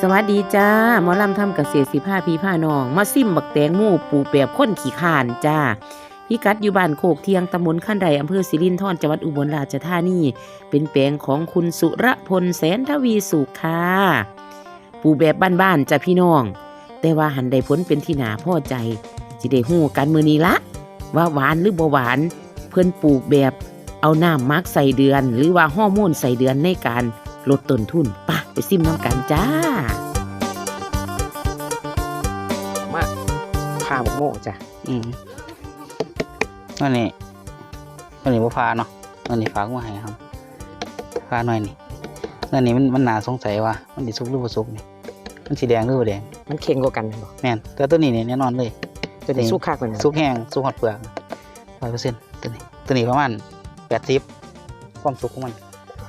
สวัสดีจ้าหมอลำทำเกษตรสิผ้าพี่ผ้าน้อง มาซิมบักแตงมูปูแบบค้นขี้ขานจ้าพี่กัดอยู่บ้านโคกเทียงตำบลขั้นใดอำเภอสิรินธรจังหวัดอุบลราชธานี เป็นแปลงของคุณสุรพลแสนทวีสุขค่ะปูแบบบ้านๆจ้าพี่น้อง แต่ว่าหันได้ผลเป็นที่หนาพ่อใจสิได้ฮู้กันมือนี้ละ ว่าหวานหรือบ่หวาน เพื่อนปลูกแบบเอาน้ำมักใส่เดือน หรือว่าฮอร์โมนใส่เดือนในการลดต้นทุนป ไปซิมน้ำกันจ้า มาข้าวโม่จ้ะอืมนั่นนี่นั่นนี่บ่พาเนาะนั่นนี่ฝากมาให้ครับพาหน่อยนี่นั่นนี่มันมันน่าสงสัยว่ามันสิสุกหรือบ่สุกนี่มันสีแดงหรือบ่แดงมันเค็งกว่ากันบอกแม่นแต่ตัวนี้เนี่ยแน่นอนเลยจะได้สุกคักมันสุกแห้งสุกหอดเปลือก100%ตัวนี้ตัวนี้ประมาณ80ความสุกของมัน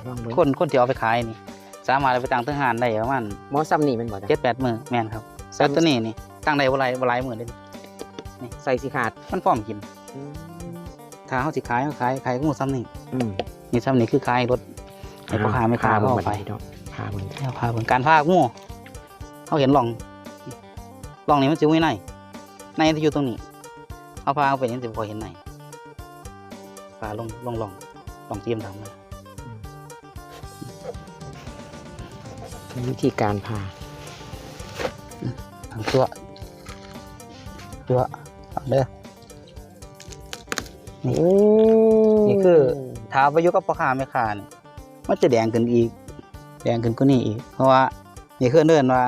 ลองเบิ่งคนคนที่เอาไปขายนี่ สามารถเอาไปตั้งเทิงหานได้ประมาณหมอซ้ำนี่แมันบ่จ้ะ7-8มื้อแม่นครับแต่ตัวนี้นี่ตั้งได้บ่หลายบ่หลายมื้อเด้ใส่สิขาดมันพร้อมกินถ้าเฮาสิขายเฮาขายขายงูซ้ำนี่อืมนี่ซ้ำนี่คือขายรถไอ้พ่อค้าไม่ค้าเบิ่เขางเอาไปไปเนาะพาเบิ่งเอาพาเบิ่งการพากงูเขาเห็นหลองหลองนี่มันจะไม่ในในที่อยู่ตรงนี้เอาพาเอาไปยังจะพอเห็นในพาลงลงลองลองเตรียมทำเล วิธีการพาทางตัว ตัวเอาเด้อนี่โอ้นี่คือถ้าไปอยู่กับพ่อค้าแม่ค้านี่มันจะแดงขึ้นอีก แดงขึ้นกว่านี้อีก เพราะว่า นี่คือเดินว่า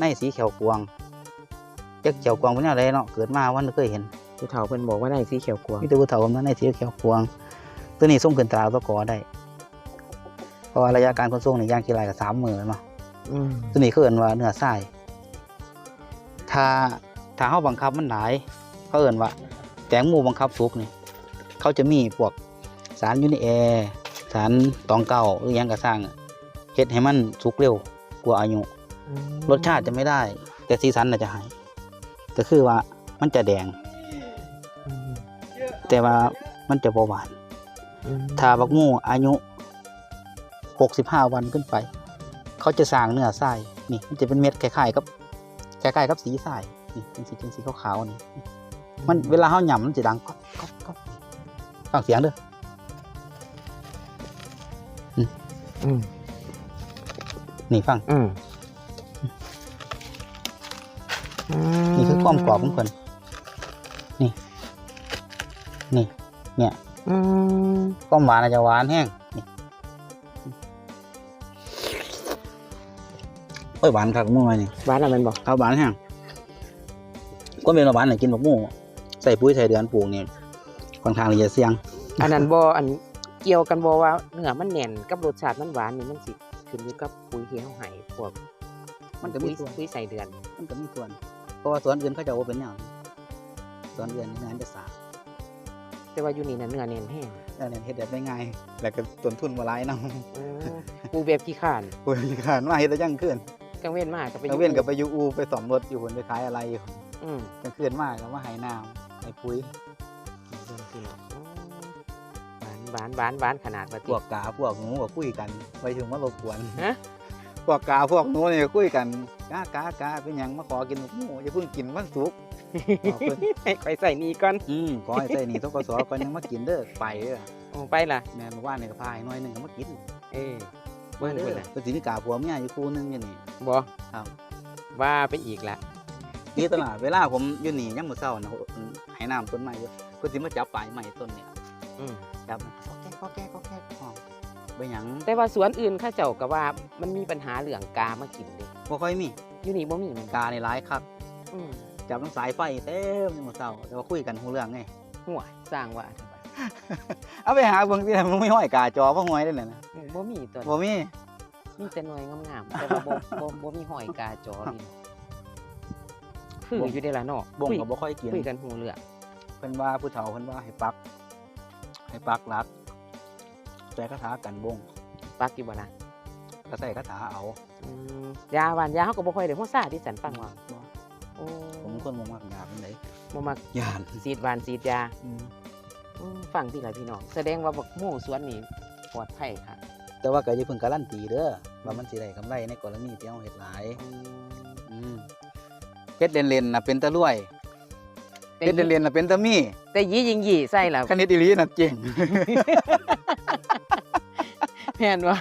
ในสีเขียวกวางจักเขียวกวางเป็นอะไรเนาะเกิดมาวันเคยเห็นผู้เฒ่าเพิ่นบอกว่าได้สีเขียวกวางมีแต่ผู้เฒ่ามันในสีเขียวกวาง ตัวนี้ส่งขึ้นตราตัวกอได้ เพราะว่าระยะการขนส่งในย่างกี่ไรกับสามมือเนาะอืม ตัวนี้คือเอินว่าเนื้อทรายถ้าถ้าเขาบังคับมันหลายเขาเอินว่า แตงโมบังคับสุกนี่เขาจะมีพวกสารยูนิแอร์สารตองเก่าหรือหยังกระสร้างอะเฮ็ดให้มันสุกเร็วกว่าอายุรสชาติจะไม่ได้ แต่สีสันน่ะจะหายก็คือว่ามันจะแดงอืมแต่ว่ามันจะบ่หวานอืมถ้าบักหมูอายุ65วันขึ้นไป เขาจะสร้างเนื้อทรายนี่มันจะเป็นเม็ดคล้ายๆกับคล้ายๆกับสีทรายนี่เป็นสีเป็นสีขาวๆนี่มันเวลาเขาหย่ำมันจะดังก๊อบก๊อบก๊อบฟังเสียงเด้ออืมนี่ฟังอืมนี่คือความกรอบของเพิ่นนี่ นี่ เนี่ยอืมความหวานอาจจะหวานแห้งนี่ อ้ยหวานครับหมูไว้นี่หวานอะไรมันบอกครับหวานแห้งก็เป็นว่าหวานไหนกินบักหมูใส่ปุ๋ยใส่เดือนปลูกนี่ค่อนข้างที่จะเสี่ยง อันนั้นบ่อันเกี่ยวกันบ่ว่าเนื้อมันแน่นกับรสชาติมันหวานนี่มันสิขึ้นอยู่กับปุ๋ยที่เฮาให้พวก มันก็ปุ๋มียส่วนปุ๋ยใส่เดือน มันก็มีส่วน เพราะว่าสวนอื่นเขาจะเอาเป็นอย่างสวนอื่นงานจะสาแต่ว่าอยู่นี่น่ะเนื้อแน่นแห้งแล้วเนี่ยเฮ็ดแบบได้ง่ายแล้วก็ต้นทุนบ่หลายเนาะอืมปลูกแบบขี้ข้านปุ๋ยขานมาเฮ็ดได้ยังขึ้น กลางเว้นมาก็ไปกลางเว้นกับไปอยู่อูไปสอมรถอยู่คนไปขายอะไรอยู่อืมกลางคืนมาก็มาให้น้ำให้ปุ๋ยเบิ่งพี่น้องอืมหวานหวานหวานหวานขนาดว่าพติวกกาพวกหนูก็คุยกัน ไปถึงมารบกวนฮะพวกกาพวกหนูนี่ก็คุยกันกากากาเป็นหยังมาขอกินหมูอย่าเพิ่งกินวันศุกร์บอกเพิ่นให้ข่อยใส่นี่ก่อนอืมขอให้ใส่หนี่ทกศก่อนยังมากินเด้อไปเด้อโอ้ไปล่ะแม่นบอกว่านี่ก็พาให้หน้อยหนึงก็มากิน เอ้เบิ่งเด้เพิ่อนน่ะเป็นสิมีกาผัวเมียอยู่คู่หนึงอยู่นี่ บ่ครับ ว่าไปอีกละนี่ตลอดเวลาผมอยู่นี่ยามมื้อเช้านะให้น้ำต้นไม้อยู่เพิ่นสิมาจับปลายไม้ต้นเนี่ยอืมจับมันก็แก้ก็แก้ก็แก้ห้องไปหยังแต่ว่าสวนอื่นเข้าเจ้าก็ว่ามันมีปัญหาเรื่องกามากินเด้บ่ค่อยมีอยู่นี่บ่มีแมันกาในหลายคักอืมจับน้ำสายไฟเต็มยามมื้อเช้าแต่ว่าคุยกันฮู้เรื่องไง ห่วยสร้างว่าจังหวะ เอาไปหาเบิ่งสิมันไม่ห้อยกาจอบ่ห้อยได้เลยนะอืมบ่มีตัวบ่มีมีแต่หน่วยงามๆแต่ว่าบ่บ่บ่มีหอยกาจอนี่คืออยู่ได้ล่ะเนาะบ่งคุยก็บ่ค่อยกินคุยกันหูเรื่องเพิ่นว่าผู้เฒ่าเพิ่นว่าให้ปัก ให้ปักหลักใส่คาถากันบงปักอยู่บ่ล่ะก็ใส่คาถาเอาอืมยาหวานยาเฮาก็บ่ค่อยได้ฮู้ซ่าที่สันฟังว่าบ่โอ้ผมเป็นคนบ่มักยาปานใดบ่มักยานสีดหวานสีดยาอืม ฟังที่ล่ะพี่น้อง แสดงว่าบักหมู่สวนนี่ปลอดภัยค่ะ แต่ว่าก็อย่าเพิ่งการันตีเด้อว่ามันสิได้กำไรในกรณีที่เฮาเฮ็ดหลายอืมอืมเฮ็ดเล่นๆน่ะเป็นตะรวยแต่เฮ็ดเล่นๆน่ะเป็นตะมีแต่ยี่ยิงยี่ใส่ล่ะคันเฮ็ดอีหลีน่ะเจ๋งแม่นว่า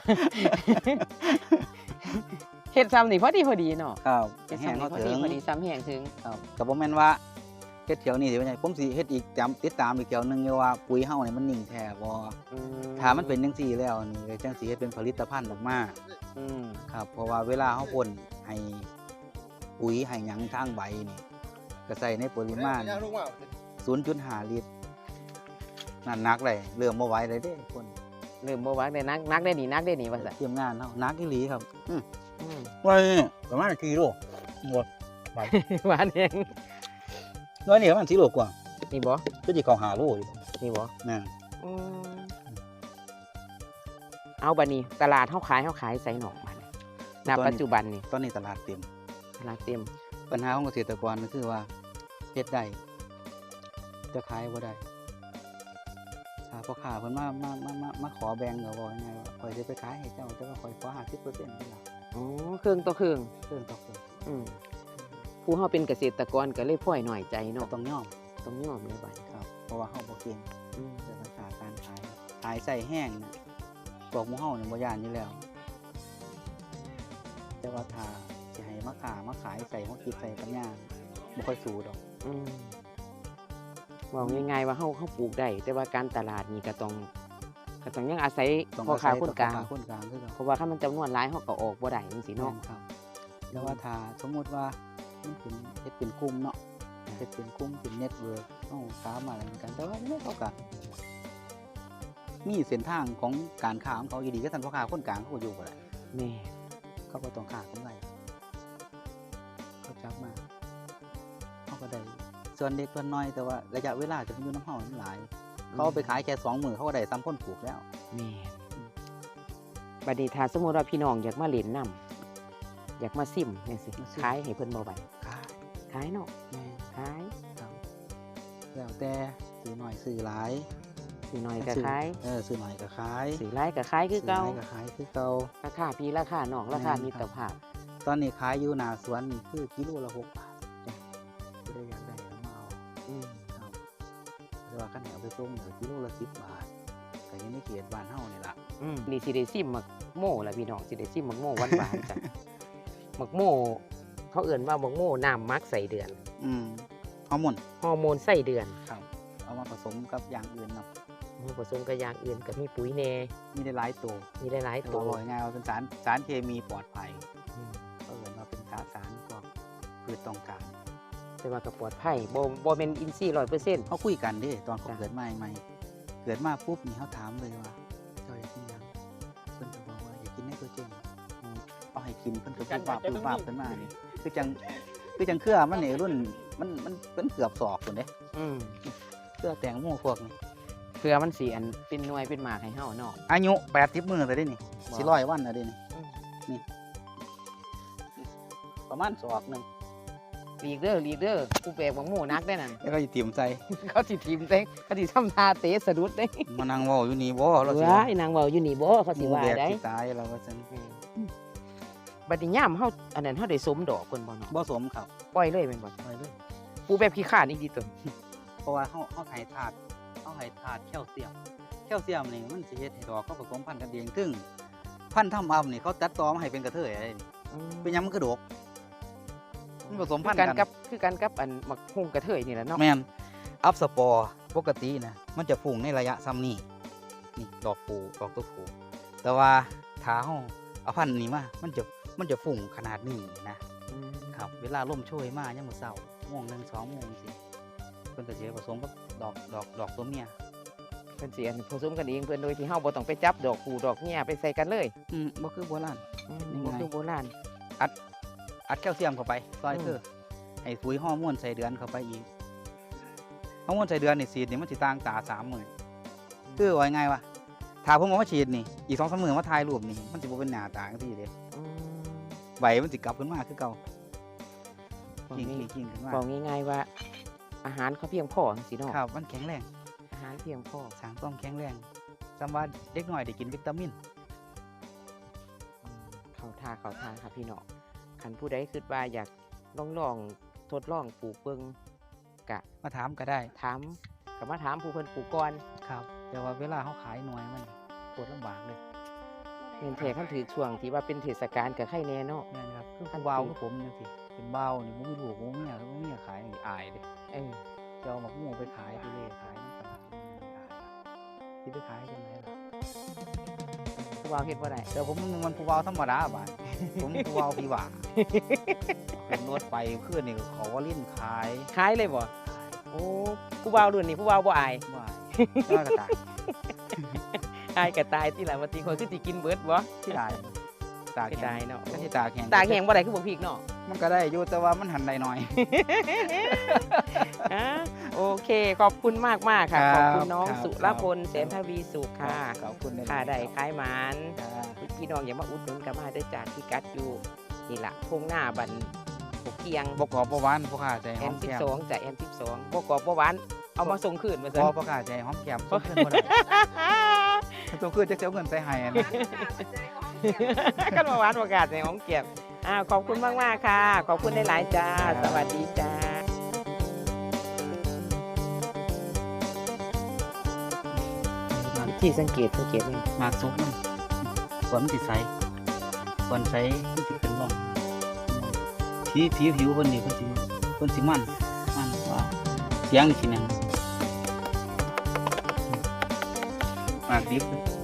เฮ็ดซ้ำนี่พอดีพอดีเนาะครับเฮ็ดแห้งซ้ำเขานี่พอถึดีงพอดีซ้ำแห้งถึงครับก็บ่แม่นว่า เฮ็ดเที่ยวนี้สิว่าไงผมสิเฮ็ดอีกจำติดตามอีกเที่ยวหนึงอยู่ว่าปุ๋ยเฮานี่มันนิ่งแท้บ่อืถ้ามันเป็นจังซี่แล้วนี่ก็จังสิเฮ็ดเป็นผลิตภัณฑ์ออกมาอืมครับเพราะว่าเวลาเฮาพ่นให้ปุ๋ยให้หยังทางใบนี่ก็ใส่ในปริมาณ 0.5 ลิตรนั่นหนักเลยเริ่มบ่ไหวเลยเด้พ่นเริ่มบ่ว่าได้นักนักได้นี่นักได้นี่ว่าซั่นเตรียมงานเฮาหนักอีหลีครับอืออืมว่านี่ประมาณกี่โลบ่หวานแฮง น้อยนี่ประมาณ4โลกว่านี่บ่ก็สิเข้า5โลอยู่นี่บ่นั่นอืมเอาบัดนี้ ตลาดเฮาขายเฮาขายใส่หนองบัดนี้ณปัจจุบันนี่ตอนนี้ตลาดเต็มตลาดเต็ม ปัญหาของเกษตรกรก็คือว่าเฮ็ดได้จะขายบ่ได้ถ้าพ่อค้าเพิ่นมามามามามาขอแบ่งก็บอกยังไงว่าข่อยสิไปขายให้เจ้าแต่ว่าข่อยขอ50%นี่ล่ะอ๋อเครื่องต่อเครื่องเพิ่นต้องเพิ่นอืม ผู้เฮาเป็นเกษตรกรก็เลยพ่อยหน่อยใจก็เนาะต้องยอมต้องยอมเลยบัดนี้ครับ เพราะว่าเฮาบ่เก่งอืมเรื่องภาษาการขายขายใส่แห้งน่ะพวกหมู่เฮานี่บ่ย่านอยู่แล้ว แต่ว่าถ้าสิให้มาค้ามาขายใส่หัวคิดใส่ปัญญาบ่ค่อยสู้ดอกอืมบอกง่ายๆว่าเฮาเฮาปลูกได้แต่ว่าการตลาดนี่ก็ต้องก็ต้องยังอาศัยต้องพ่อค้าคนกลางพ่อค้คนกลางคือกันเพราะว่าถ้ามันจำนวนหลายเฮาก็ออกบ่ได้จังซี่เนาะเนาะครับแล้วว่าถ้าสมมติว่า มันเป็นเฮ็ดเป็นกลุ่มเนาะเฮ็ดเป็นกลุ่มเป็นเน็ตเวิร์กเอ้าสามารถอะไรเหมือนกัน แต่ว่าเนี่ยเขาก็มีเส้นทางของการค้าของเขาอยู่ดีก็ท่านพ่อค้าคนกลางเขาก็อยู่บ่ได้แม่เขาก็ต้องค้ากำไรเขาจับมาเขาก็ได้ส่วนเด็กส่วนน้อยแต่ว่าระยะเวลาจะอยู่น้ำเฮามันหลาย เขาเอาไปขายแค่สองหมื่นเขาก็ได้ซ้ำคนปลูกแล้วแม่บัดนี้ถ้าสมมุติว่าพี่น้องอยากมาเล่นนํ อยากมาซิมจังซี่มาซิม ขายให้เพิ่นบ่บัดขายขายเนาะแม่ขายครับแล้วแต่ซื้อหน่อยซื้อหลายสิน้อยก็ขายเออซื้อหน่อยก็ขายสิหลายก็ขายคือเก่าซื้หลยก็ขายคือเก่า ราคาพี่ราคาน้องราคาแม่นมิตรภาพตอนนี้ขายอยู่หน้าสวนนี่คือกิโลละหกบาทจ้ะก็ได้อยากได้ก็มาเอาอืมครับแต่ว่าขั้นเอาไปส่งเหลือกิโลละสิบบาทก็อยังในเขตบ้านเฮานี่ล่ะ อืมนี่สิได้ซิมหมักโม่ล่ะพี่น้องสิได้ซิมหมักโม่หวานๆจ้ะ หมักโม่เขาเอื่นว่าหมักโม่น้ำมักใส่เดือนอืมฮอร์โมนฮอร์โมนใส่เดือนครับ เอามาผสมกับอย่างอื่นเนาะผสมกับอย่างอื่นกับมีปุ๋ยแหน่มีได้หลายตัวมีหลายๆตัตัววบอกง่ายๆว่าเป็นสารสารเคมีปลอดภัยอืมก็เอิ้นว่าเป็นสารสารพวกพืชต้องการแต่ว่าก็ปลอดภัยบ่บ่เป็นอินทรีย์ร้อยเปอร์เซ็นต์เขาคุยกันเดิตอนเขาจ้ะเกิดมาใหม่ๆเกิดมาปุ๊บนี่เขาถามเลยว่า ให้กินเพิ่นก็ปุ๊บปาบปุ๊บปาบขึ้นมานี่คือจังคือจังเครือมันนี่รุ่นมันมันเป็นเกือบศอกคนเด้อืมเครือแตงโมพวกนี้เพื่อมันสิอันเป็นหน่วยเป็นหมากให้เฮาเนาะอายุ80มื้อเลยเด้นี่ว้าวสิร้อยวันแล้วเด้นี่อืมประมาณศอกหนึงหลีกเด้อหลีกเด้อกูแบกหมักโม่นักได้นั่นแล้วก็สิเตรียมใส่เขาสิทีมเด้เขาสิทำท่าเตะสะดุดเด้มานั่งเว้าอยู่นี่บ่เราสิว้ายนางเว้าอยู่นี่บ่เขาสิว่าหมู่แบกได้สิตายเราก็ซั่น บัดนี้ยามเฮาอันนั้นเฮาได้สมดอกเพิ่นบ่เนาะบ่สมครับปล่อยเลยแม่นบ่ไปเลยปูแบบขี้ข้านอีกทีตัวเพราะว่าเขาเขาให้ธาตุเขาให้ธาตุแคลเซียม แคลเซียมนี่มันสิเฮ็ดให้ดอกเขาผสมพันธุ์กันเองซึ่งพันธุ์ทำอัพนี่เขาตัดต่อมาให้เป็นกระเทยอะไรนี่เป็นหยังมันกระดกมันผสมพันธุ์คือกักันนกับคือกันกับอันมักฮุงกระเทยนี่แหละเนาะแม่นอัพสปอร์ปกตินะมันจะพุ่งในระยะซ้ำนี่นี่ดอกปูดอกตัวผูแต่ว่าถ้าเฮาเอาพันธุ์นี้มามันจะ มันจะฝุ่งขนาดนี้นะอืมครับ เวลาลมโช่วยมายามมื้อเช้าโมงหนึงสองโมงสิเพิ่นก็สิผสมกับดอกดอกดอกตัวเมียเพิ่นสิอันผสมกันเองเพิ่นโดยที่เฮาบ่ต้องไปจับดอกผูดอกเมียไปใส่กันเลยอืมบ่คือโบราณอืมนี่ไงบ่คือโบราณอัดแคลเซียมเข้าไปซอยอืมคือให้ปุ๋ยฮอร์โมนใส่เดือนเข้าไปอีกฮอร์โมนใส่เดือนนี่ฉีดนี่มันสิต่างตาสามหมื่นคือว่าไงวะถ้าผมเอามาฉีดนี่อีกสองสามหมื่นมาถ่ายรูปนี่มันสิบ่เป็นหน้าตาจังซี่เด้ อืมใบมันสิกลับขึ้นมาคือเก่าบอกกิ่งง่ายกิ่งขึ้นมาบอกง่ายๆว่า อาหารเขาเพียงพอจังซี่เนาะครับ มันแข็งแรง อาหารเพียงพอสร้างความแข็งแรงสำว่าเด็กน้อยได้กินวิตามินอืมเขาท่าเขาทางค่ะพี่น้องคันผู้ใดคิดว่าอยากลองลองทดลองปลูกเบิ่งกะ มาถามก็ได้ ถามก็มาถามผู้เพิ่นปลูกก่อนครับ แต่ว่าเวลาเขาขายหน่วยมันปวดลำบากเลย เงินแท้คันถือช่วงที่ว่าเป็นเทศกาลกับไข่แน่เนาะแม่นครับคือขั้นผู้เบาจริงคือผมนี่สิเป็นเบานี่บ่มีลูกบ่มีเมียบ่มีเมียขายนี่อายเด้เออจะเอาหมักหมูไปขายไปเล่ขายในตลาดนี่อายสิไปขายจังไดล่ะผู้บ่าวเฮ็ดบ่ได้แต่ผมมันผู้เบาธรรมดาบาดผมผู้เบาพี่หว่าขึ้นรถไปขึ้นนี่ก็เขาว่าลิ้นขายขายเลยบ่โอ้ผู้บ่าวรุ่นนี้ผู้บ่าวบ่อายว่าก็กระต่าย อายก็ตายที่หลังวันทีคนคือสิกินเบิดบ่ที่ได้ตากเสียแห้ดายงเนาะก็ที่ตากแห้งตากแห้งบ่ได้คือบ่พริกเนาะมันก็ได้อยู่แต่ว่ามันหันได้น้อย อะโอเค ขอบคุณมากมากๆค่ะคขรับอบคุณน้องครับ สุรพลแสนทวีสุขค่ะขอบคุณในค่ะได้ขายหมาน ครับ พี่น้องอย่ามาอุดหนุนกันมาเด้วยจากที่กัดอยู่นี่ล่ะพงหน้าบันหกเกียงบกอบบ่หวานพ่อข้าใจหแออมมสิบแก้มสองจากแอมสิบสองบกอบบ่หวานเอามาส่งคืนมาพซะอพ่อข้าใจหอมแก้มส่งขึ้นบ่ได้ ส่งขึ้นจะเสียเงินใส่ให้นะกันมาหวานประกาศในห้องเก็บอ่าวขอบคุณมากมากค่ะ ขอบคุณได้หลายจ้า สวัสดีจ้าที่สังเกตสังเกตเลยมากซุกมันฝนสิใสฝนใสมันสิเป็นร่องสีผิวผิวเพิ่นนี่เพิ่นสิเพิ่นสิมันมันว่าเสียงสิแม่ a vida.